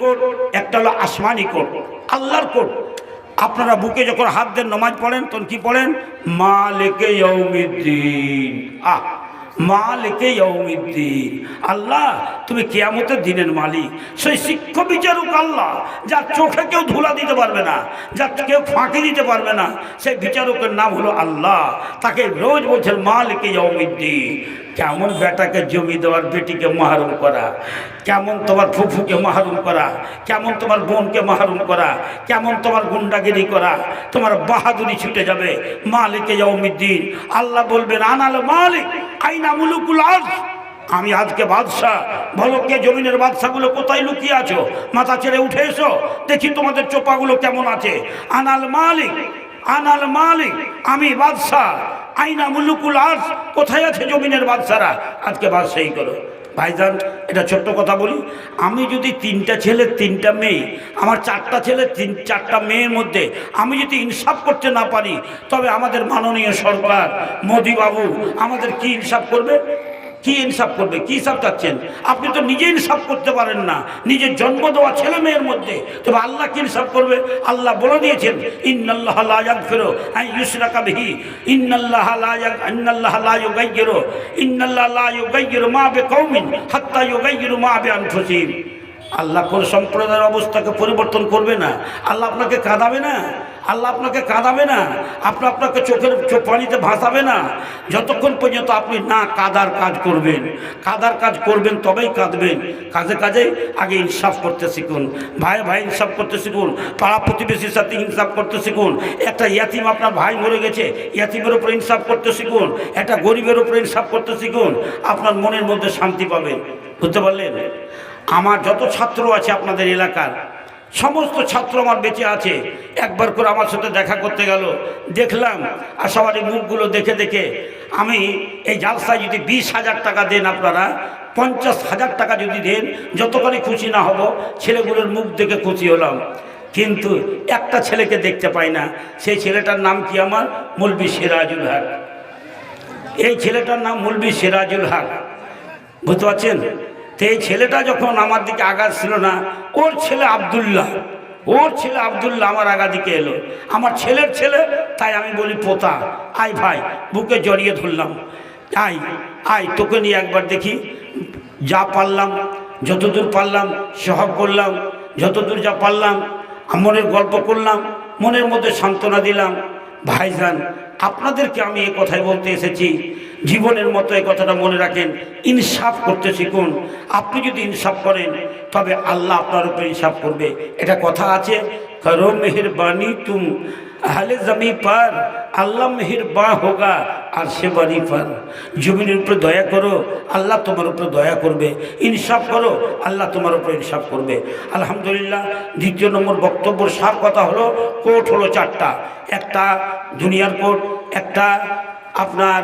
Coat, একটা হলো আসমানি coat, আল্লাহর কোট। আপনারা বুকে যখন হাত দেন, নমাজ পড়েন, তখন কি পড়েন? মা লেকে ইয়ৌমিদ্দিন আহ মা লেকে ইয়ৌমিদ্দিন আল্লাহ, তুমি কেয়ামতের দিনের মালিক। সেই শিক্ষ বিচারক আল্লাহ, যার চোখে কেউ ধুলা দিতে পারবে না, যার কেউ ফাঁকি দিতে পারবে না, সেই বিচারকের নাম হলো আল্লাহ। তাকে রোজ বলছেন মা লেকে ইয়ৌমিদ্দিন কেমন বেটাকে জমি দেওয়ার বেটিকে মাহরুম করা? কেমন তোমার ফুফুকে মাহরুম করা? কেমন তোমার বোনকে মাহরুম করা? কেমন তোমার গুন্ডাগিরি করা? তোমার বাহাদুরি ছুটে যাবে। মালিকে যৌমিদ্দিন আল্লাহ বলবেন, আনাল মালিক, আইনা মুলুকুল আমি আজকে বাদশাহ। বলো কে জমিনের বাদশাগুলো কোথায় লুকিয়ে আছো? মাথা ছেড়ে উঠে এসো। দেখি তোমাদের চোপাগুলো কেমন আছে। আনাল মালিক আনাল মালিক, আমি বাদশাহ। আইনা মুলুকুল আস কোথায় আছে জমিনের বাদশারা? আজকে বাদশাহী করো। ভাইজান, এটা ছোট্ট কথা বলি, আমি যদি তিনটা ছেলে, তিনটা মেয়ে, আমার চারটা ছেলে, তিন, চারটা মেয়ের মধ্যে আমি যদি ইনসাফ করতে না পারি, তবে আমাদের মাননীয় সরকার, মোদিবাবু, আমাদের কি ইনসাফ করবে? কি ইনসাফ করবে, কি হিসাব চাচ্ছেন? আপনি তো নিজে ইনসাফ করতে পারেন না। নিজের জন্ম দেওয়া ছেলে মেয়ের মধ্যে। তবে আল্লাহ কি ইনসাফ করবে? আল্লাহ বলে দিয়েছেন, ইন্নাল্লাহ লা ইয়াগফিরু আন ইউশরাকা বিহি। ইন্নাল্লাহ লা ইয়াগ, ইন্নাল্লাহ লা ইউগাইয়িরু ইন্নাল্লাহ লা ইউগাইয়িরু মা মা আল্লাহ কোন সম্প্রদায়ের অবস্থাকে পরিবর্তন করবে না। আল্লাহ আপনাকে কাঁদাবে না। আল্লাহ আপনাকে কাঁদাবে না। আপনি আপনাকে চোখের চোখ পানিতে ভাসাবে না। যতক্ষণ পর্যন্ত আপনি না কাদার কাজ করবেন, কাদার কাজ করবেন তবেই কাঁদবেন। কাজে কাজে আগে ইনসাফ করতে শিখুন। ভাই ভাই ইনসাফ করতে শিখুন। পাড়া প্রতিবেশীর সাথে ইনসাফ করতে শিখুন। একটা ইয়াতিম আপনার ভাই মরে গেছে, ইয়াতিমের উপর ইনসাফ করতে শিখুন। একটা গরিবের উপর ইনসাফ করতে শিখুন। আপনার মনের মধ্যে শান্তি পাবেন। বুঝতে পারলেন? আমার যত ছাত্র আছে আপনাদের এলাকার, সমস্ত ছাত্র আমার বেঁচে আছে। একবার করে আমার সাথে দেখা করতে গেল, দেখলাম আর সবারই মুখগুলো দেখে দেখে, আমি এই জালসায় যদি বিশ হাজার টাকা দেন আপনারা, পঞ্চাশ হাজার টাকা যদি দেন, যতখানি খুশি না হব, ছেলেগুলোর মুখ দেখে খুশি হলাম। কিন্তু একটা ছেলেকে দেখতে পাই না, সেই ছেলেটার নাম কি আমার? মুলবি সিরাজুল হক। এই ছেলেটার নাম মুলবি সিরাজুল হক। বুঝতে পারছেন? তো এই ছেলেটা যখন আমার দিকে আঘাত ছিল না, ওর ছেলে আবদুল্লাহ, ওর ছেলে আবদুল্লাহ আমার আগা দিকে এলো। আমার ছেলের ছেলে, তাই আমি বলি পোতা, আয় ভাই, বুকে জড়িয়ে ধরলাম। আয় আয়, তোকে নিয়ে একবার দেখি। যা পারলাম, যতদূর পারলাম সহব করলাম, যতদূর যা পারলাম, মনের গল্প করলাম, মনের মধ্যে সান্ত্বনা দিলাম। ভাইজান, আপনাদেরকে আমি এ কথাই বলতে এসেছি জীবনের মতো এই কথাটা মনে রাখেন, ইনসাফ করতে শিখুন। আপনি যদি ইনসাফ করেন, তবে আল্লাহ আপনার উপরে ইনসাফ করবে। এটা কথা আছে, করো মেহরবানি তুম হালে জমি পার, আল্লাহ মেহের বা হোগা, আর সে বাড়ি পার। জমিনের উপরে দয়া করো, আল্লাহ তোমার উপরে দয়া করবে। ইনসাফ করো, আল্লাহ তোমার উপরে ইনসাফ করবে। আলহামদুলিল্লাহ, দ্বিতীয় নম্বর বক্তব্যর সার কথা হলো কোর্ট হলো চারটা। একটা দুনিয়ার কোর্ট একটা আপনার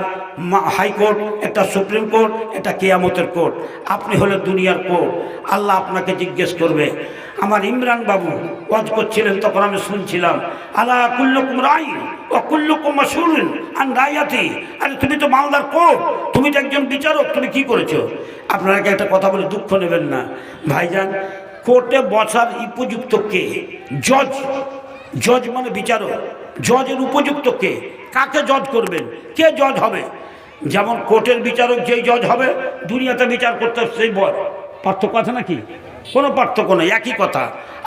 হাইকোর্ট একটা সুপ্রিম কোর্ট, এটা কেয়ামতের কোর্ট। আপনি হলে দুনিয়ার কোর্ট। আল্লাহ আপনাকে জিজ্ঞেস করবে, আমার ইমরান বাবু, ওয়াজ করছিলেন তখন আমি শুনছিলাম আল্লাহ কুল্লকুম রাই ও কুল্লকুম শুনুন আন রায়াতি আরে, তুমি তো মালদার কোর্ট, তুমি তো একজন বিচারক, তুমি কি করেছ? আপনাকে একটা কথা বলে দুঃখ নেবেন না? ভাইজান, কোর্টে বসার উপযুক্ত কে? জজ। জজ মানে বিচারক। জজের উপযুক্ত কে? কাকে জজ করবেন? কে জজ হবে? যেমন কোর্টের বিচারক যেই জজ হবে, দুনিয়াতে বিচার করতে সেই বল পার্থক্য আছে নাকি? কোনো পার্থক্য নেই, একই কথা।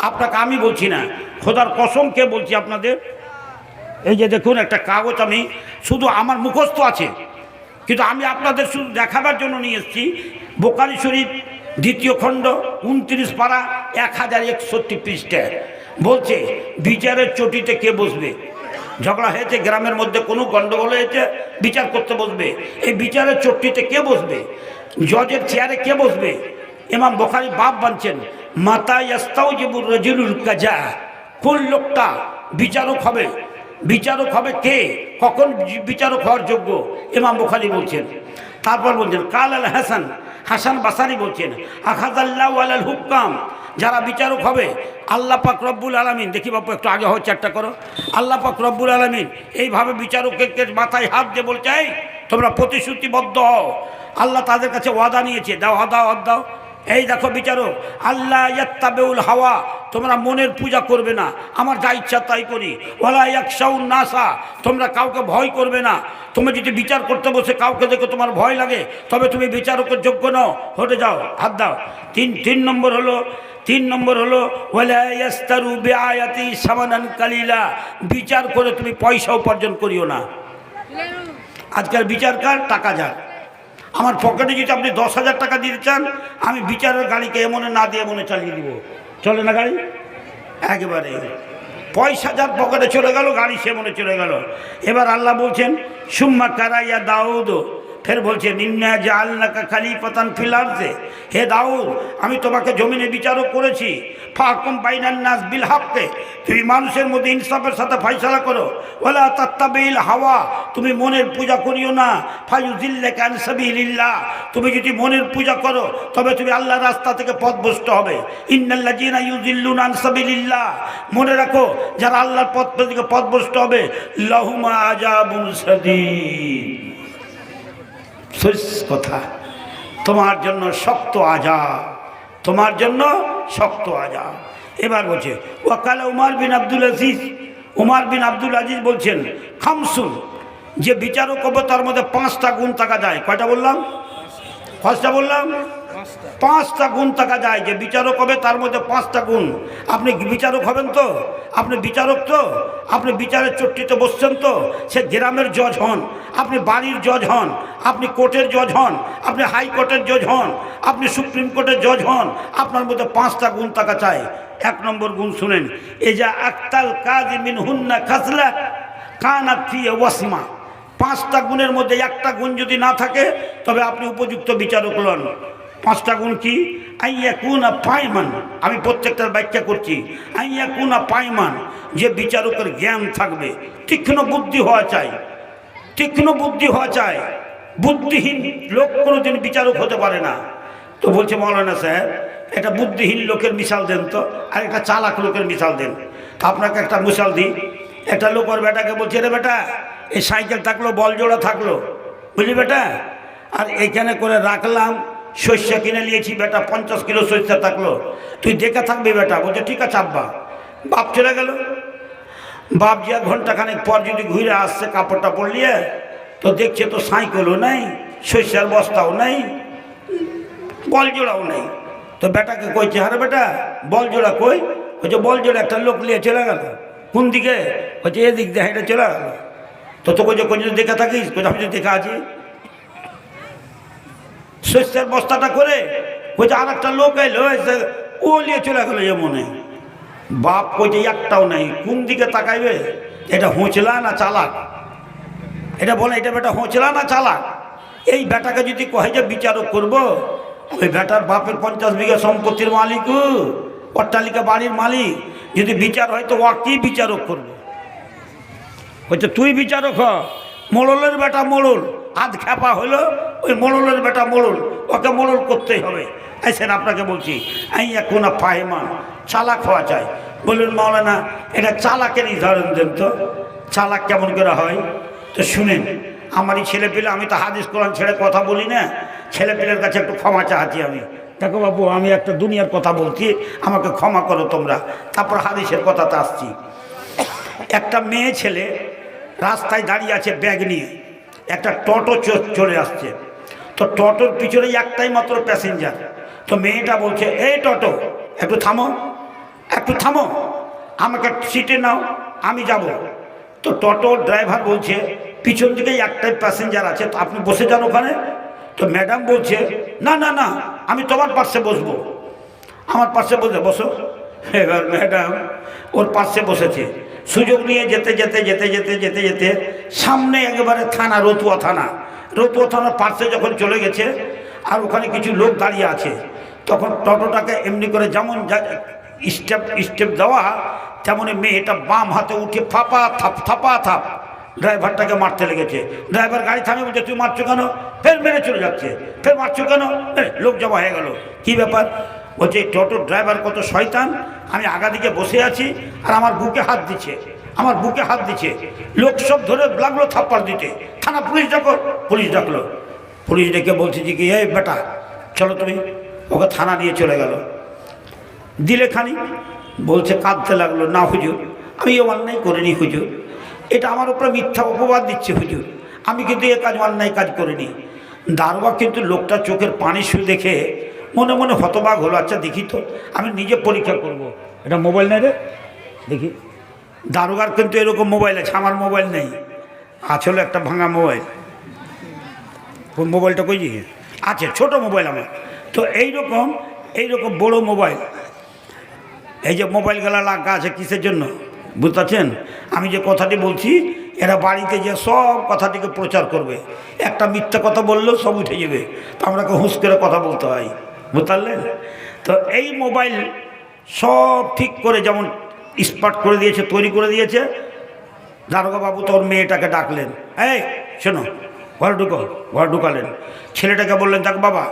আপনাকে আমি বলছি না, খোদার কসম কে বলছি আপনাদের? এই যে দেখুন, একটা কাগজ আমি, শুধু আমার মুখস্থ আছে, কিন্তু আমি আপনাদের শুধু দেখাবার জন্য নিয়ে এসেছি। বোকারি শরীফ, দ্বিতীয় খণ্ড, উনত্রিশ পাড়া এক হাজার একষট্টি পৃষ্ঠা বলছে, বিচারের চটিতে কে বসবে? ঝগড়া হয়েছে, গ্রামের মধ্যে কোনো গণ্ডগোল হয়েছে, বিচার করতে বসবে। এই বিচারের চট্টিতে কে বসবে? জজের চেয়ারে কে বসবে? ইমাম বোখারি বাপ বানছেন, মাতা ইয়াস্তাও জিবুর রজুলুল কাজা কোন লোকটা বিচারক হবে? বিচারক হবে কে? কখন বিচারক হওয়ার যোগ্য? ইমাম বুখারি বলছেন। তারপর বলছেন কাল আল হাসান হাসান বাসারি বলছেন আখাদাল্লাহ আল হুকাম যারা বিচারক হবে, আল্লাহ পাক রব্বুল আলমিন, দেখি বাপু, একটু আগে হচ্ছে একটা করো। আল্লাহ পাক রব্বুল আলমিন এইভাবে বিচারকের মাথায় হাত দিয়ে বলছে, এই, তোমরা প্রতিশ্রুতিবদ্ধ হও। আল্লাহ তাদের কাছে ওয়াদা নিয়েছে, দাও দাও দাও। এই দেখো বিচারক আল্লাহ ইয়াত্তাবেউল হাওয়া, তোমরা মনের পূজা করবে না, আমার যা ইচ্ছা তাই করি। ওলা একশাউন নাসা, তোমরা কাউকে ভয় করবে না। তুমি যদি বিচার করতে বসে কাউকে দেখে তোমার ভয় লাগে, তবে তুমি বিচারকের যোগ্য নও। হটে যাও, হাত দাও। তিন তিন নম্বর হলো তিন নম্বর হলো কালিলা। বিচার করে তুমি পয়সা উপার্জন করিও না। আজকাল বিচার কার? টাকা যার। আমার পকেটে যদি আপনি দশ হাজার টাকা দিতে চান, আমি বিচারের গাড়িকে এমনে না দিয়ে এমনে চালিয়ে দিব। চলে না গাড়ি? একেবারে। পয়সা যার পকেটে চলে গেল, গাড়ি সে মনে চলে গেল। এবার আল্লাহ বলছেন, সুম্মা কারাইয়া দাউদ। ফের বলছে নিন্না যে আল্লাহকা খালি পতান ফিলারছে হে দাউদ, আমি তোমাকে জমিনে বিচারক করেছি। ফাকুম বাইনান নাস বিল হাক্কে। তুমি মানুষের মধ্যে ইনসাফের সাথে ফাইসলা করো। ওলা তাত্তাবিল হাওয়া। তুমি মনের পূজা করিও না। ফাইজিল্লে কান সাবিলিল্লাহ। তুমি যদি মনের পূজা করো, তবে তুমি আল্লাহ রাস্তা থেকে পথভ্রষ্ট হবে। ইন্নাল্লাহ জিনা ইউজিল্লুন আন সাবিলিল্লাহ। মনে রাখো, যারা আল্লাহর পথ থেকে পথভ্রষ্ট হবে, লহুমা আজাবুল সাদীদ। শেষ কথা। তোমার জন্য শক্ত আজা তোমার জন্য শক্ত আজা এবার বলছে, ওয়াকালা উমার বিন আব্দুল আজিজ। উমার বিন আব্দুল আজিজ বলছেন খামসুল যে বিচারক হবে তার মধ্যে পাঁচটা গুণ থাকা যায়। কয়টা বললাম? পাঁচটা বললাম? পাঁচটা। গুণ থাকা যায় যে বিচারক হবে তার মধ্যে পাঁচটা গুণ। আপনি বিচারক হবেন তো? আপনি বিচারক তো? আপনি বিচারের চট্টিতে বসছেন তো? সে গ্রামের জজ হন, আপনি বাড়ির জজ হন, আপনি কোর্টের জজ হন, আপনি হাইকোর্টের জজ হন, আপনি সুপ্রিম কোর্টের জজ হন, আপনার মধ্যে পাঁচটা গুণ থাকা চাই। এক নম্বর গুণ শুনেন এ যা আক্তাল কাজ মিন হুন্না খাসলা কানাথি ওয়াসিমা। পাঁচটা গুণের মধ্যে একটা গুণ যদি না থাকে, তবে আপনি উপযুক্ত বিচারক হন পাঁচটা গুণ কি? আইয়া কুনা পাইমান আমি প্রত্যেকটার ব্যাখ্যা করছি। আইয়া কুনা পাইমান যে বিচারকের জ্ঞান থাকবে। তীক্ষ্ণ বুদ্ধি হওয়া চাই। তীক্ষ্ণ বুদ্ধি হওয়া চাই। বুদ্ধিহীন লোক কোনোদিন বিচারক হতে পারে না। তো বলছে মৌলানা সাহেব একটা বুদ্ধিহীন লোকের মিশাল দেন তো, আর একটা চালাক লোকের মিশাল দেন। আপনাকে একটা মিশাল দিই। একটা লোক ওর বেটাকে বলছে, রে বেটা, এই সাইকেল থাকল, বল জোড়া থাকল। বুঝলি বেটা? আর এইখানে করে রাখলাম শস্য কিনে নিয়েছি, বেটা, পঞ্চাশ কিলো শস্য থাকল। তুই দেখে থাকবি বেটা, বলছে, ঠিক আছে আব্বা। বাপ চলে গেল। বাপ যে ঘন্টাখানেক পর যদি ঘুরে আসছে কাপড় টাপড় তো দেখছে তো সাইকেলও নেই, শস্যের বস্তাও নেই, বল জোড়াও নেই। তো বেটাকে কইছে, আরে বেটা, বল জোড়া কই? বলছে, বল জোড়া একটা লোক নিয়ে চলে গেল। কোন দিকে? বলছে, এদিক দিয়ে হেঁটে চলে গেল। তো তো কইছে কোন দেখে থাকিস আমি দেখা আছি। শস্যের বস্তাটা করে বলছে আর একটা লোক এলো ও নিয়ে চলে গেলো মনে। বাপ কইছে, একটাও নাই, কোন দিকে তাকাইবে? এটা হোঁচলা না চালাক? এটা বলে, এটা বেটা হোঁচলা না চালাক? এই বেটাকে যদি কহে যে, বিচারক করব? ওই বেটার বাপের পঞ্চাশ বিঘা সম্পত্তির মালিক অট্টালিকা বাড়ির মালিক। যদি বিচার হয়, তো ও কি বিচারক করবে? বলছে তুই বিচারক হ, মোড়লের বেটা মোড়ল, আধ খ্যাপা হলো ওই মোড়লের বেটা মোড়ল ওকে মোড়ল করতেই হবে। এসেন আপনাকে বলছি এই এখন ফাহেমান চালাক হওয়া চাই। বলুন মাওলানা, এটা চালাকের উদাহরণ দেন তো। চালাক কেমন করে হয়? তো শুনেন, আমারই ছেলে পেলে, আমি তো হাদিস, কোরআন ছেড়ে কথা বলি না। ছেলে পেলের কাছে একটু ক্ষমা চাহাতি আমি। দেখো বাবু, আমি একটা দুনিয়ার কথা বলছি, আমাকে ক্ষমা করো তোমরা। তারপর হাদিসের কথাতে আসছি। একটা মেয়ে ছেলে রাস্তায় দাঁড়িয়ে আছে ব্যাগ নিয়ে, একটা টোটো চলে আসছে। তো টোটোর পিছনে একটাই মাত্র প্যাসেঞ্জার তো মেয়েটা বলছে, এই টোটো, একটু থামো একটু থামো, আমাকে সিটে নাও, আমি যাব। তো টোটো ড্রাইভার বলছে, পিছন দিকে একটাই প্যাসেঞ্জার আছে, তো আপনি বসে যান ওখানে। তো ম্যাডাম বলছে, না না না, আমি তোমার পাশে বসবো। আমার পাশে বসে, বসো। এবার ম্যাডাম ওর পাশে বসেছে। সুযোগ নিয়ে যেতে যেতে যেতে যেতে যেতে যেতে, সামনে একেবারে থানা, রতুয়া থানা। রতুয়া থানার পাশে যখন চলে গেছে, আর ওখানে কিছু লোক দাঁড়িয়ে আছে, তখন টোটোটাকে এমনি করে যেমন স্টেপ স্টেপ দেওয়া তেমনই মেয়েটা বাম হাতে উঠে ফাপা, থাপ, থাপা, থাপ, ড্রাইভারটাকে মারতে লেগেছে। ড্রাইভার গাড়ি থামিয়ে বলছে তুই মারছো কেন? ফের মেরে চলে যাচ্ছে। ফের মারছো কেন? লোক জমা হয়ে গেল। কি ব্যাপার? বলছে টোটোর ড্রাইভার কত শয়তান, আমি আগা দিকে বসে আছি, আর আমার বুকে হাত দিচ্ছে। আমার বুকে হাত দিচ্ছে। লোক সব ধরে লাগল থাপ্পড় দিতে। থানা পুলিশ ডাকো পুলিশ ডাকলো। পুলিশ ডেকে বলছে যে কি, এই বেটা, চলো তুমি। ওকে থানা নিয়ে চলে গেল। দিলে খানি, বলছে কাঁদতে লাগল, না হুজুর, আমি এ অন্যায় করিনি হুজুর। এটা আমার উপরে মিথ্যা অপবাদ দিচ্ছে হুজুর। আমি কিন্তু এ কাজ অন্যায় কাজ করিনি। দারোগা কিন্তু লোকটা চোখের পানি শুয়ে দেখে মনে মনে হতবাক হলো আচ্ছা দেখি তো, আমি নিজে পরীক্ষা করব। এটা মোবাইল নেই রে? দেখি। দারোগার কিন্তু এরকম মোবাইল আছে, আমার মোবাইল নেই। আসলে একটা ভাঙা মোবাইল। কোন মোবাইলটা কই আছে, ছোট মোবাইল আমার। তো এইরকম এইরকম বড় মোবাইল। এই যে মোবাইলগুলা লাগা আছে কিসের জন্য? বুঝতে পারছেন? আমি যে কথাটি বলছি, এরা বাড়িতে যে সব কথাটিকে প্রচার করবে। একটা মিথ্যা কথা বললেও সব উঠে যাবে। তো আমরাকে হুঁশ করে কথা বলতে হয়। বুঝতে পারলেন? তো এই মোবাইল সব ঠিক করে যেমন স্পার্ট করে দিয়েছে, তৈরি করে দিয়েছে। দারোগা বাবু তোর মেয়েটাকে ডাকলেন। এই, শোনো, ঘর ঢুকো, ঘর ঢুকালেন। ছেলেটাকে বললেন, দেখ বাবা,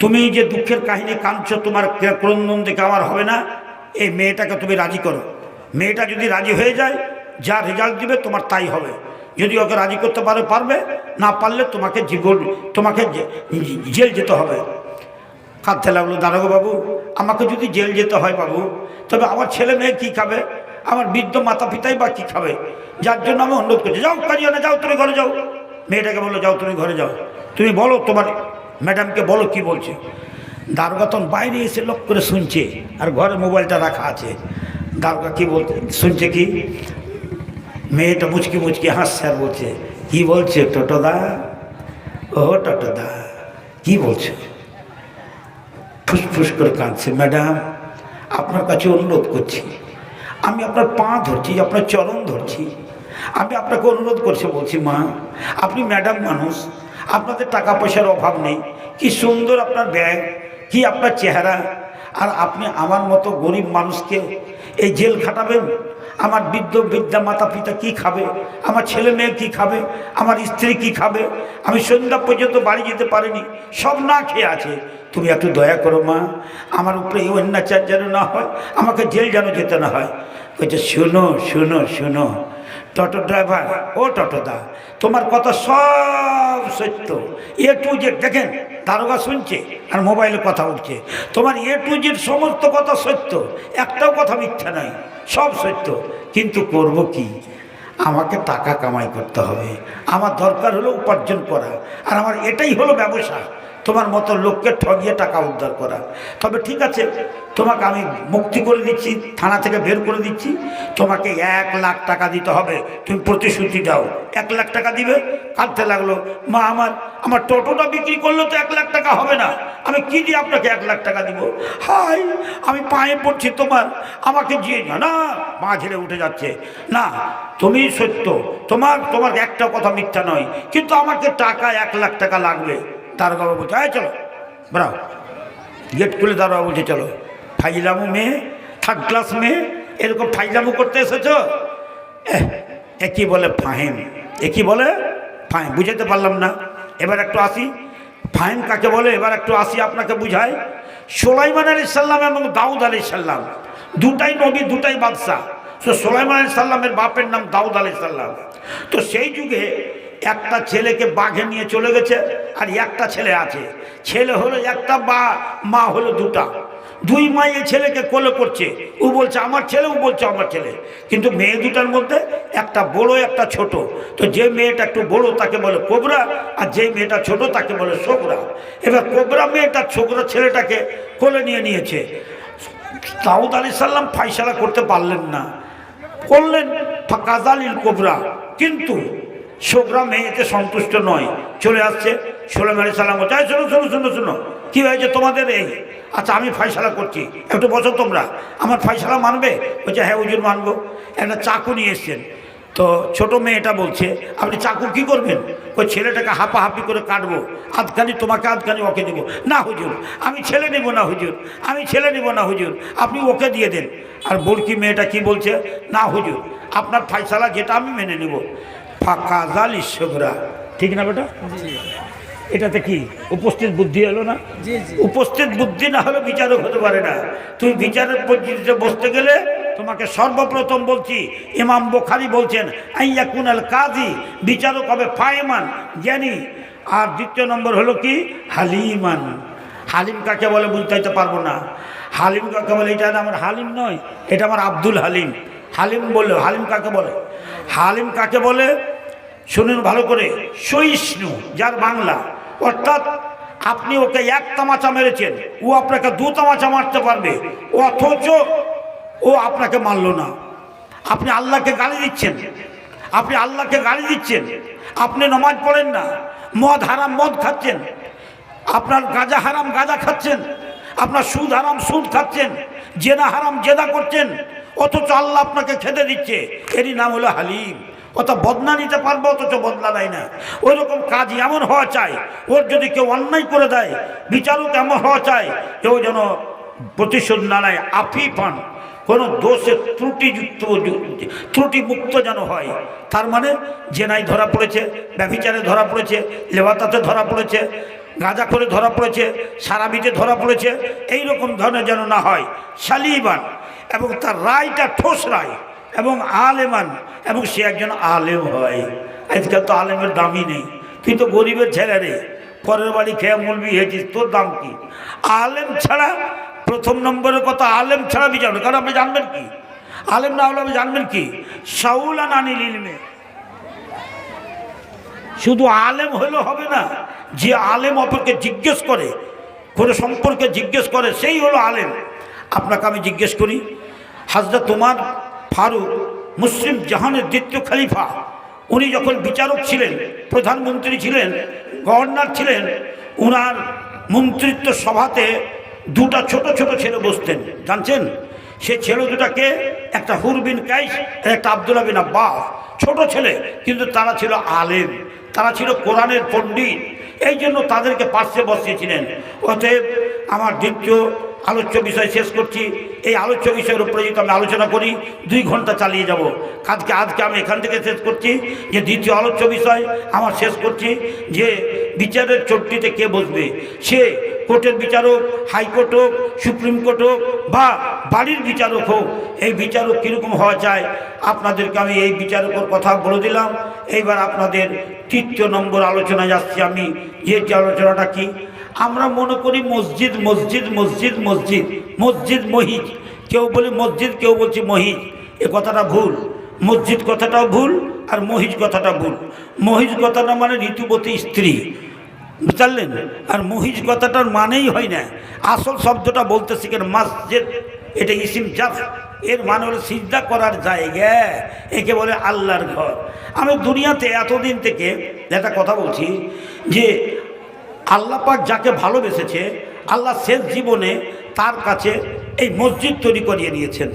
তুমি যে দুঃখের কাহিনী কাঁদছো, তোমার ক্রন্দন দেখে আমার হবে না। এই মেয়েটাকে তুমি রাজি করো। মেয়েটা যদি রাজি হয়ে যায়, যা রেজাল্ট দিবে, তোমার তাই হবে। যদি ওকে রাজি করতে পারো, পারবে, না পারলে তোমাকে জীবন তোমাকে জেল যেতে হবে। কাঁদতে লাগল দারোগা বাবু, আমাকে যদি জেল যেতে হয় বাবু, তবে আমার ছেলে মেয়ে কী খাবে? আমার বৃদ্ধ মাতা পিতাই বা কী খাবে? যার জন্য আমি অনুরোধ করছি, যাও কারিয়ানা, যাও, তুমি ঘরে যাও। মেয়েটাকে বলো যাও, তুমি ঘরে যাও। তুমি বলো তোমার ম্যাডামকে, বলো কি বলছে? দারোগা তখন বাইরে এসে লোক করে শুনছে, আর ঘরে মোবাইলটা রাখা আছে। দারোগা কি বলছে, শুনছে কি? মেয়েটা মুচকি মুচকি হাসছে আর বলছে, কি বলছে, টোটোদা? ও টোটোদা, কি বলছো? ফুসফুস করে কাঁদছে, ম্যাডাম, আপনার কাছে অনুরোধ করছি। আমি আপনার পা ধরছি, আপনার চরণ ধরছি। আমি আপনাকে অনুরোধ করছি, বলছি, মা, আপনি ম্যাডাম মানুষ, আপনাদের টাকা পয়সার অভাব নেই। কি সুন্দর আপনার ব্যাগ, কি আপনার চেহারা। আর আপনি আমার মতো গরিব মানুষকে এই জেল খাটাবেন? আমার বৃদ্ধ বৃদ্ধা মাতা পিতা কি খাবে? আমার ছেলে মেয়ে কি খাবে? আমার স্ত্রী কি খাবে? আমি সন্ধ্যা পর্যন্ত বাড়ি যেতে পারিনি, সব না খেয়ে আছে। তুমি এত দয়া করো মা, আমার উপরে এই অন্যাচার যেন না হয়, আমাকে জেল যেন যেতে না হয়। বলছে, শুনো শুনো শুনো টোটো ড্রাইভার, ও টোটোদা তোমার কথা সব সত্য। এ টু জেড, দেখেন, দারোগা শুনছে আর মোবাইলে কথা উঠছে তোমার এ টু জেড সমস্ত কথা সত্য, একটাও কথা মিথ্যা নাই, সব সত্য। কিন্তু করব কি? আমাকে টাকা কামাই করতে হবে। আমার দরকার হলো উপার্জন করা। আর আমার এটাই হলো ব্যবসা। তোমার মতো লোককে ঠগিয়ে টাকা উদ্ধার করা। তবে ঠিক আছে, তোমাকে আমি মুক্তি করে দিচ্ছি, থানা থেকে বের করে দিচ্ছি। তোমাকে এক লাখ টাকা দিতে হবে, তুমি প্রতিশ্রুতি দাও। এক লাখ টাকা দিবে, কাঁদতে লাগল, মা, আমার আমার টোটোটা বিক্রি করলেও তো এক লাখ টাকা হবে না। আমি কি দিয়ে আপনাকে এক লাখ টাকা দিব? হাই আমি পায়ে পড়ছি তোমার, আমাকে দিয়ে না। মা ঝেড়ে উঠে যাচ্ছে, না তুমি সত্য। তোমার তোমার একটা কথা মিথ্যা নয়, কিন্তু আমাকে টাকা এক লাখ টাকা লাগবে। দারোগা বাবু বলছে "এই চলো ব্রাও গেট খুলে দারোগা বলছে চলো। ফাইলামু মেয়ে থার্ড ক্লাস মেয়ে এরকম ফাইলামু করতে এসেছ? এহ, এ বলে ফাহিম একই বলে ফাহিম বুঝাতে পারলাম না। এবার একটু আসি। ফাহিম কাকে বলে? এবার একটু আসি আপনাকে বুঝাই। সোলাইমান আলী সাল্লাম এবং দাউদ আলী সাল্লাম দুটাই নবী দুটাই বাদশাহ। তো সোলাইমান আলী সাল্লামের বাপের নাম দাউদ আলী সাল্লাম তো সেই যুগে একটা ছেলেকে বাঘে নিয়ে চলে গেছে আর একটা ছেলে আছে। ছেলে হলো একটা বা, মা হলো দুটা। দুই মা এই ছেলেকে কোলে করছে। ও বলছে, আমার ছেলে? ও বলছে, আমার ছেলে। কিন্তু মেয়ে দুটার মধ্যে একটা বড়, একটা ছোট। তো যে মেয়েটা একটু বড়, তাকে বলে কোবরা, আর যে মেয়েটা ছোট, তাকে বলে সোবরা এবার কোবরা মেয়েটা ছোকরা ছেলেটাকে কোলে নিয়ে নিয়েছে। দাউদ আলি সাল্লাম ফাইসালা করতে পারলেন না। করলেন কাজালিল কোবরা। কিন্তু সোবরা মেয়েতে সন্তুষ্ট নয়। চলে আসছে সোলাম আলী সালাম বলছে, "এই শোনো শোনো শোনো শোনো, কী হয়েছে তোমাদের এই? আচ্ছা আমি ফয়সালা করছি। একটু বসো তোমরা। আমার ফাইসালা মানবে? বলছে হ্যাঁ উজুর মানবো। একটা চাকু নিয়ে এসছেন। তো ছোট মেয়েটা বলছে, আপনি চাকু কি করবেন? ওই ছেলেটাকে হাঁপাহাপি করে কাটবো। আধখানি তোমাকে, আধখানি ওকে দেবো। না, হুজুর, আমি ছেলে নেব না, হুজুর, আমি ছেলে নেব না, হুজুর, আপনি ওকে দিয়ে দেন। আর বড়কি মেয়েটা কি বলছে, না, হুজুর, আপনার ফাইসালা যেটা আমি মেনে নেব। ফাঁকা জাল ঈশ্বরা ঠিক না বেটা? এটাতে কি উপস্থিত বুদ্ধি হলো না? উপস্থিত বুদ্ধি না হলে বিচারক হতে পারে না। তুমি বিচারের পদ্ধতিতে বসতে গেলে তোমাকে সর্বপ্রথম বলছি ইমাম বোখারি বলছেন আইয়া কুনাল কাজী বিচারক হবে ফায়মান জ্ঞানী। আর দ্বিতীয় নম্বর হলো কি? হালিমান। হালিম কাকে বলে বুঝতে পারব না। হালিম কাকে বলে? এটা আমার হালিম নয় এটা আমার আব্দুল হালিম। হালিম বলল হালিম কাকে বলে? হালিম কাকে বলে? শুনুন ভালো করে। সহিষ্ণু, যার বাংলা। অর্থাৎ আপনি ওকে এক তামাচা মেরেছেন, ও আপনাকে দু তামাচা মারতে পারবে, অথচ ও আপনাকে মারলো না। আপনি আল্লাহকে গালি দিচ্ছেন, আপনি আল্লাহকে গালি দিচ্ছেন, আপনি নমাজ পড়েন না, মদ হারাম মদ খাচ্ছেন, আপনার গাঁজা হারাম গাঁজা খাচ্ছেন, আপনার সুদ হারাম সুদ খাচ্ছেন, জেনা হারাম জেদা করছেন অথচ আল্লাহ আপনাকে খেতে দিচ্ছে। এরই নাম হলো হালিম। অত বদনা নিতে পারব, অথচ বদলা দেয় না। ওই রকম কাজ এমন হওয়া চাই, ওর যদি কেউ অন্যায় করে দেয়, বিচারক এমন হওয়া চাই, কেউ যেন প্রতিশোধ না নেয় আফি পান। কোনো দোষে ত্রুটিযুক্ত ত্রুটিমুক্ত যেন হয়। তার মানে জেনাই ধরা পড়েছে, ব্যভিচারে ধরা পড়েছে লেবাতাতে ধরা পড়েছে গাঁজা করে ধরা পড়েছে, সারাবিতে ধরা পড়েছে এই রকম ধরনের যেন না হয় শালিবান এবং তার রায়টা ঠোস রায়, এবং আলেমান, এবং সে একজন আলেম হয়। আজকাল তো আলেমের দামই নেই। তুই তো গরিবের ছেলে রে। পরের বাড়ি খেয়ে মুলবি হয়েছিস তোর দাম কি? আলেম ছাড়া প্রথম নম্বরের কথা আলেম ছাড়া বিচার কারণ আপনি জানবেন কি? আলেম না হলে আপনি জানবেন কি? সাউলা নানিল ইলমে। শুধু আলেম হলে হবে না, যে আলেম অপরকে জিজ্ঞেস করে, কোনো সম্পর্কে জিজ্ঞেস করে, সেই হলো আলেম। আপনাকে আমি জিজ্ঞেস করি হাজরা তোমার ফারুক মুসলিম জাহানের দ্বিতীয় খালিফা, উনি যখন বিচারক ছিলেন, প্রধানমন্ত্রী ছিলেন, গভর্নর ছিলেন, উনার মন্ত্রিত্ব সভাতে দুটা ছোট ছোট ছেলে বসতেন। জানছেন? সে ছেলে দুটাকে একটা হুরবিন কাইস, একটা আবদুল্লাহ বিন আব্বাস, ছোট ছেলে, কিন্তু তারা ছিল আলেম, তারা ছিল কোরআনের পণ্ডিত। এই জন্য তাদেরকে পার্শ্বে বসিয়েছিলেন। অতএব আমার দ্বিতীয় আলোচ্য বিষয় শেষ করছি। এই আলোচ্য বিষয়ের উপরে যদি আমি আলোচনা করি, দুই ঘণ্টা চালিয়ে যাব। আজকে আজকে আমি এখান থেকে শেষ করছি। যে দ্বিতীয় আলোচ্য বিষয়, আমার শেষ করছি। যে বিচারের চোটটিতে কে বসবে? সে কোর্টের বিচারক, হাইকোর্ট হোক, সুপ্রিম কোর্ট হোক, বা বাড়ির বিচারক হোক, এই বিচারক কীরকম হওয়া চায় আপনাদেরকে আমি এই বিচারকের কথা বলে দিলাম। এইবার আপনাদের তৃতীয় নম্বর আলোচনায় যাচ্ছি আমি। যে যে আলোচনাটা কি? আমরা মনে করি মসজিদ মসজিদ মসজিদ মসজিদ মসজিদ মহিজ কেউ বলে মসজিদ, কেউ বলছে মহিজ এ কথাটা ভুল। মসজিদ কথাটাও ভুল আর মহিজ কথাটা ভুল। মহিজ কথাটা মানে ঋতুবতী স্ত্রী। বুঝলেন? আর মহিজ কথাটার মানেই হয় না। আসল শব্দটা বলতে শিখেন মসজিদ। এটা ইসিম জাফ। এর মানে হলো সিজদা করার জায়গা। একে বলে আল্লাহর ঘর। আমি দুনিয়াতে এতদিন থেকে একটা কথা বলছি যে আল্লাহ পাক যাকে ভালোবেসেছে, আল্লাহ শেষ জীবনে তার কাছে এই মসজিদ তৈরি করিয়ে নিয়েছেন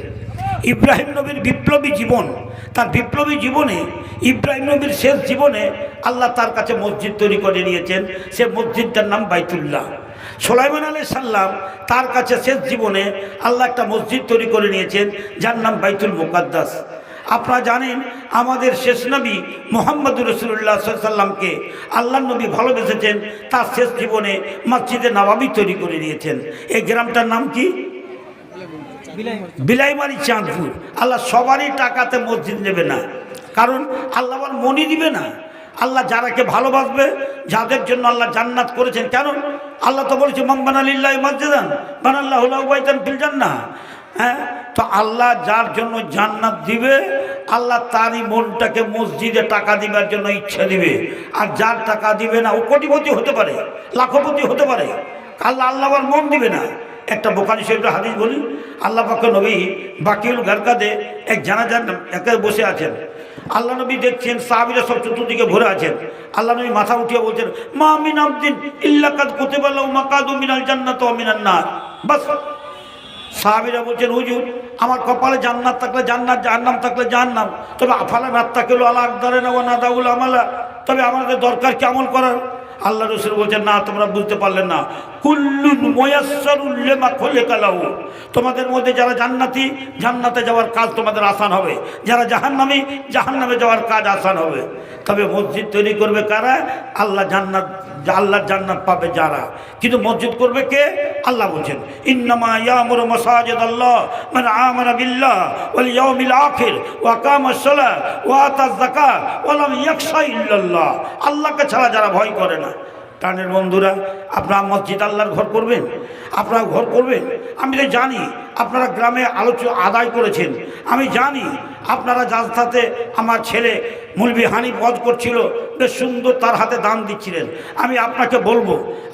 ইব্রাহিম নবীর বিপ্লবী জীবন, তার বিপ্লবী জীবনে, ইব্রাহিম নবীর শেষ জীবনে আল্লাহ তার কাছে মসজিদ তৈরি করে নিয়েছেন সে মসজিদটার নাম বাইতুল্লাহ। সোলাইমান আলী সাল্লাম তার কাছে শেষ জীবনে আল্লাহ একটা মসজিদ তৈরি করে নিয়েছেন, যার নাম বাইতুল মুকাদ্দাস। আপনারা জানেন, আমাদের শেষ নবী মোহাম্মদ রসুল্লাহ সাল্লামকে আল্লাহ নবী ভালোবেসেছেন, তার শেষ জীবনে মসজিদে নবাবি তৈরি করে দিয়েছেন এই গ্রামটার নাম কি? বিলাইমারি চাঁদপুর। আল্লাহ সবারই টাকাতে মসজিদ নেবে না। কারণ আল্লাহ আবার মনি দিবে না। আল্লাহ যারাকে ভালোবাসবে, যাদের জন্য আল্লাহ জান্নাত করেছেন। কেন? আল্লাহ তো বলেছে মাম্বান আলিল্লাহ মসজিদান, বানাল্লাহ বাইতান ফিল জান্না হ্যাঁ? তো আল্লাহ যার জন্য জান্নাত দিবে, আল্লাহ তারই মনটাকে মসজিদে টাকা দিবার জন্য ইচ্ছা দিবে। আর যার টাকা দিবে না, ও কোটিপতি হতে পারে, লাখপতি হতে পারে। আল্লাহ আল্লাহ আবার মন দিবে না। একটা বোকানি শরীফের হাদিস বলি, আল্লাহ পাকে নবী বাকিউল গারকাদে এক জানাজার একে বসে আছেন। আল্লাহ নবী দেখছেন, সাহাবিরা সব চতুর্দিকে ঘুরে আছেন। আল্লাহ নবী মাথা উঠিয়ে বলছেন, মা মিন আবদিন ইল্লাকাদ কুতিবাল্লাহু মাকাদু মিনাল জান্নাত ওয়া মিনান নার। বাস। সাহাবিরা বলছেন, হুজুর, আমার কপালে জান্নাত থাকলে জান্নাত, জাহান্নাম থাকলে জাহান্নাম। তবে আফালা রাত থাকলে আলা আকদারে না দাউল আমালা। তবে আমাদের দরকার কি আমল করার? আল্লাহ রসুল বলছেন, না, তোমরা বুঝতে পারলে না। কুল্লুন ময়াসরুল্লেমা খোলে কালাউ তোমাদের মধ্যে যারা জান্নাতি, জান্নাতে যাওয়ার কাজ তোমাদের আসান হবে। যারা জাহান্নামি, জাহান্নামে যাওয়ার কাজ আসান হবে। তবে মসজিদ তৈরি করবে কারা? আল্লাহ জান্নাত আল্লাহর জান্নাত পাবে যারা। কিন্তু মসজিদ করবে কে? আল্লাহ বলছেন আল্লাহ মান বিল্লাহ ওয়া আল্লাহকে ছাড়া যারা ভয় করে না। টানের বন্ধুরা, আপনার মসজিদ আল্লাহর ঘর করবেন? আপনারা ঘর করবেন? আমি তো জানি আপনারা গ্রামে আলোচনা আদায় করেছেন। আমি জানি আপনারা সাথে আমার ছেলে মুলবি হানি বধ করছিল, বেশ সুন্দর তার হাতে দান দিচ্ছিলেন। আমি আপনাকে বলব,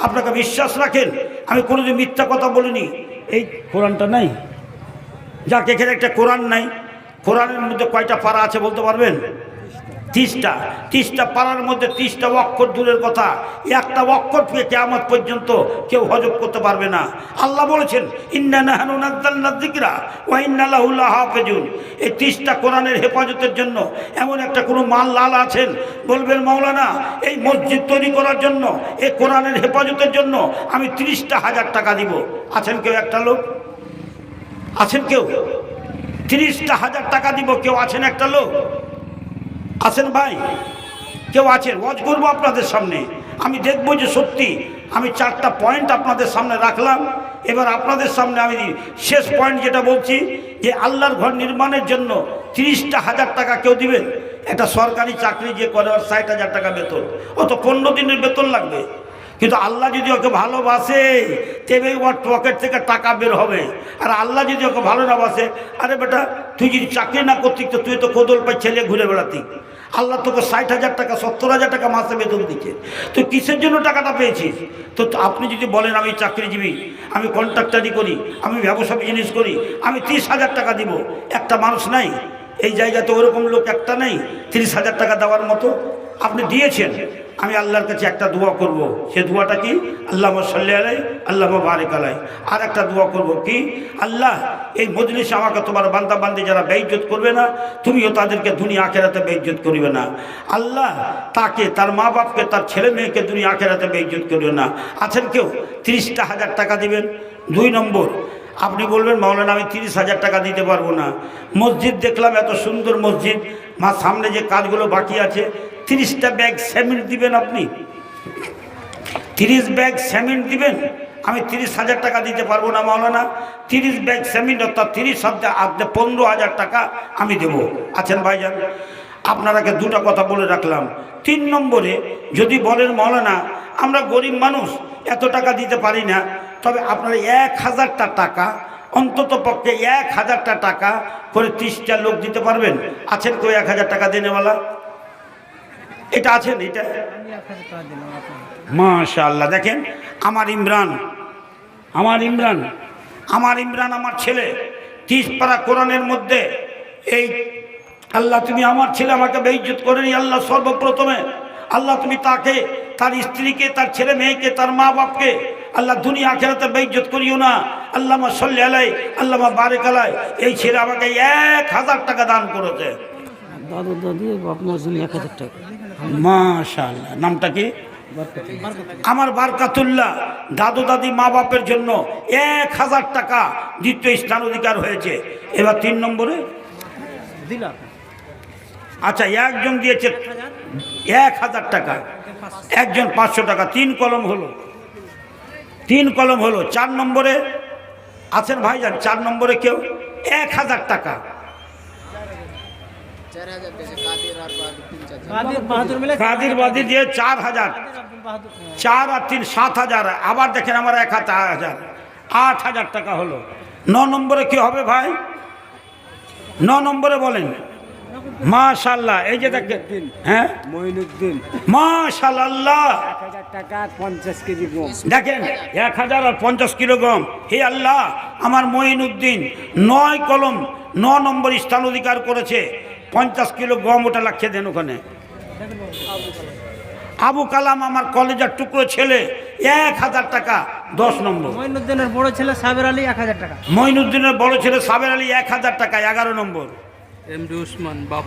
আপনাকে বিশ্বাস রাখেন, আমি কোনোদিন মিথ্যা কথা বলিনি। এই কোরআনটা নাই? যাক, এখানে একটা কোরআন নাই। কোরআনের মধ্যে কয়টা পারা আছে বলতে পারবেন? তিরিশটা তিরিশটা পাড়ার মধ্যে তিরিশটা অক্ষর দূরের কথা। একটা অক্ষর থেকে কেমন পর্যন্ত কেউ হজব করতে পারবে না। আল্লাহ বলেছেন, ইন্না নাহানু নাজ্জালনা যিকরা ওয়া ইন্না এই তিরিশটা কোরআনের হেফাজতের জন্য এমন একটা কোনো মাল লাল আছেন, বলবেন, মাওলানা, এই মসজিদ তৈরি করার জন্য, এই কোরআনের হেফাজতের জন্য আমি তিরিশটা হাজার টাকা দিব। আছেন কেউ একটা লোক? আছেন কেউ? তিরিশটা হাজার টাকা দিব, কেউ আছেন একটা লোক? আছেন ভাই? কেউ আছেন? ওয়াজ করব আপনাদের সামনে। আমি দেখব যে সত্যি আমি চারটা পয়েন্ট আপনাদের সামনে রাখলাম। এবার আপনাদের সামনে আমি শেষ পয়েন্ট যেটা বলছি, যে আল্লাহর ঘর নির্মাণের জন্য তিরিশটা হাজার টাকা কেউ দিবেন? একটা সরকারি চাকরি যে করে ওর ষাট হাজার টাকা বেতন। ও তো পনেরো দিনের বেতন লাগবে। কিন্তু আল্লাহ যদি ওকে ভালোবাসে, তবে ওর পকেট থেকে টাকা বের হবে। আর আল্লাহ যদি ওকে ভালো না বাসে, আরে বেটা, তুই যদি চাকরি না করতিক তো তুই তো কোদল পাই ছেলে ঘুরে বেড়াতি আল্লাহ তোকে ষাট হাজার টাকা, সত্তর হাজার টাকা মাসে বেতন দিচ্ছে। তুই কিসের জন্য টাকাটা পেয়েছিস? তো আপনি যদি বলেন আমি চাকরিজীবী, আমি কন্ট্রাক্টারি করি, আমি ব্যবসা বিজনেস করি, আমি তিরিশ হাজার টাকা দিব, একটা মানুষ নাই। এই জায়গাতে ওরকম লোক একটা নেই, তিরিশ হাজার টাকা দেওয়ার মতো। আপনি দিয়েছেন। আমি আল্লাহর কাছে একটা দোয়া করব। সে দোয়াটা কি? আল্লাহ সাল্লি আলাই আল্লাহ বারেক আলাই আর একটা দোয়া করব কি? আল্লাহ, এই মজলিসে আমাকে তোমার বান্দা বান্দি যারা বেইজ্জত করবে না, তুমিও তাদেরকে দুনিয়া আখেরাতে বেইজ্জত করবে না। আল্লাহ, তাকে, তার মা বাপকে তার ছেলে মেয়েকে দুনিয়া আখেরাতে বেইজ্জত করবে না। আছেন কেউ? তিরিশটা হাজার টাকা দিবেন। দুই নম্বর, আপনি বলবেন, মাওলানা, আমি তিরিশ হাজার টাকা দিতে পারব না। মসজিদ দেখলাম, এত সুন্দর মসজিদ। মা, সামনে যে কাজগুলো বাকি আছে তিরিশটা ব্যাগ সিমেন্ট দিবেন আপনি? তিরিশ ব্যাগ সিমেন্ট দিবেন, আমি তিরিশ হাজার টাকা দিতে পারব না মাওলানা। তিরিশ ব্যাগ সিমেন্ট অর্থাৎ তিরিশ হাজার আধে পনেরো হাজার টাকা আমি দেব। আছেন ভাইজান? আপনারাকে দুটো কথা বলে রাখলাম। তিন নম্বরে, যদি বলেন মাওলানা, আমরা গরিব মানুষ, এত টাকা দিতে পারি না, তবে আপনারা এক হাজারটা টাকা, অন্তত পক্ষে এক হাজারটা টাকা করে তিরিশটা লোক দিতে পারবেন? আছেন কেউ এক হাজার টাকা দেনেওয়ালা? এটা আছেন এটা মাশাআল্লাহ, দেখেন, আমার ইমরান আমার ইমরান আমার ইমরান আমার ছেলে তিস পারা কোরআনের মধ্যে, এই আল্লাহ তুমি আমার ছেলে, আমাকে বেইজ্জত করেনি আল্লাহ সর্বপ্রথমে, আল্লাহ তুমি তাকে, তার স্ত্রীকে, তার ছেলে মেয়েকে, তার মা বাপকে, আল্লাহ দুনিয়া আখেরাতে বেইজ্জত করিও না আল্লামা সল্লি আলাই আল্লামা বারেক আলাই এই ছেলে আমাকে এক হাজার টাকা দান করেছে। দাদু, দাদি এক হাজার টাকা। মাশাআল্লাহ। নামটা কি? আমার বারকাতুল্লাহ। দাদু দাদি মা বাপের জন্য এক হাজার টাকা দ্বিতীয় স্থান অধিকার হয়েছে। এবার তিন নম্বরে? আচ্ছা একজন দিয়েছে এক হাজার টাকা। একজন পাঁচশো টাকা। তিন কলম হলো। তিন কলম হলো। চার নম্বরে? আছেন ভাইজান, চার নম্বরে কেউ? এক হাজার টাকা। কাদের বাদি দিয়ে চার হাজার। চার আর তিন সাত হাজার। আবার দেখেন আমার এক হাজার হাজার। আট হাজার টাকা হলো। ন নম্বরে কি হবে ভাই? ন নম্বরে বলেন। মাশাল্লাহ এই যে দেখেন। হ্যাঁ? মঈনুদ্দিন মাশাল্লাহ। এক হাজার টাকা পঞ্চাশ কেজি গম। দেখেন এক হাজার আর পঞ্চাশ কিলোগ্রাম হে আল্লাহ আমার মঈনুদ্দিন নয় কলম ন নম্বর স্থান অধিকার করেছে। পঞ্চাশ কিলো গম ওটা লাগছে দেন ওখানে। আবু কালাম আমার কলেজের টুকরো ছেলে এক হাজার টাকা দশ নম্বর। মইনুদ্দিনের বড় ছেলে সাবের আলী এক হাজার টাকা। মইনুদ্দিনের বড় ছেলে সাবের আলী এক হাজার টাকা এগারো নম্বর। এমডি উসমান বাপ।